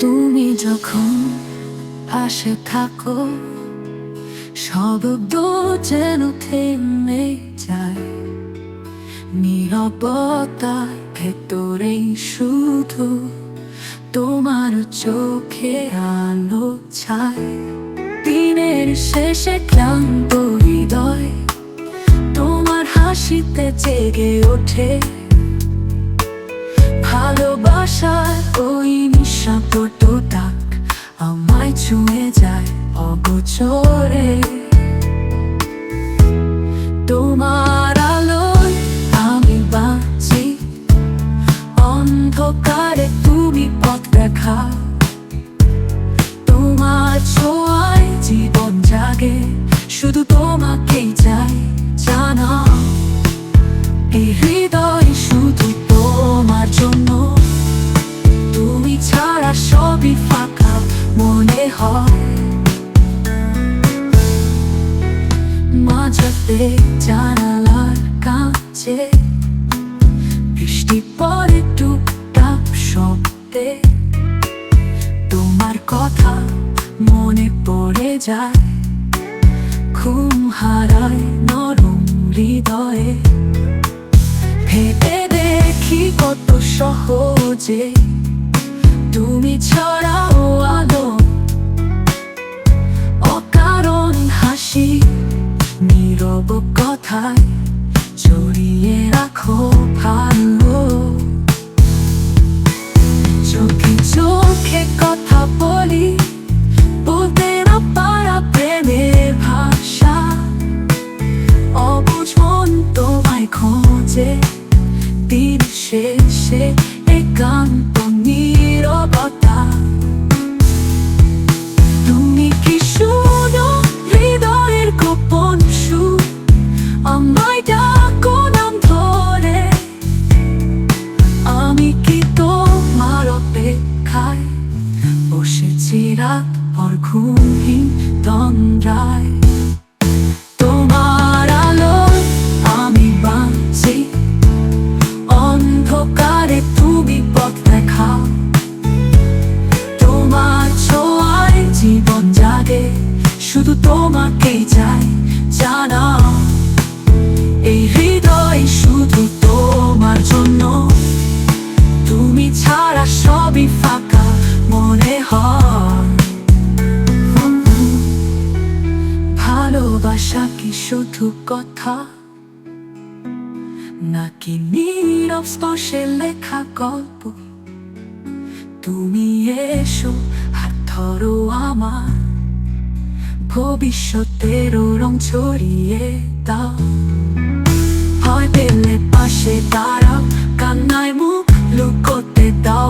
তুমি যখন পাশে থাকো শব্দ যেন থেমে যায়। নীরবতার ভেতরেই শুধু তোমার চোখে আলো ছায়। দিনের শেষে ক্লান্ত হৃদয় তোমার হাসিতে জেগে ওঠে। ভালোবাসার ওই নিঃশব্দ ডাক আমায় ছুঁয়ে যায় অগোচরে। তোমার আলোয় আমি বাঁচি, অন্ধকারে তুমি পথ দেখা তোমার ছোঁয়ায় জীবন জাগে, শুধু তোমাকেই চাই জানা এই হয়। মাঝাতে জানালার কাছে বৃষ্টি পরে টুকটাক শব্দে। তোমার কথা মনে পড়ে যায়। ঘুম হারায় নরম হৃদয়ে। ভেবে দেখি কত সহজে। তুমি ছড়াও আলো কথায়? জড়িয়ে রাখো ভালো। চোখে চোখে কথা বলি, বলতে না পারা প্রেমের ভাষা। অবুঝ মন তোমায় খোঁজে, দিন শেষে একান্ত নীরবতা। জীবন শুধু তোমাকেই এই হৃদয় শুধু তোমার জন্য। তুমি ছাড়া সবই ফাঁকা মনে হয়। ভালোবাসা কি শুধু কথা? নাকি নীরব স্পর্শে লেখা গল্প? তুমি এসো, হাত ধরো আমার। ভবিষ্যতেরও রং ছড়িয়ে দাও। ভয় পেলে পাশে দাঁড়াও, কান্নায় মুখ লুকোতে দাও।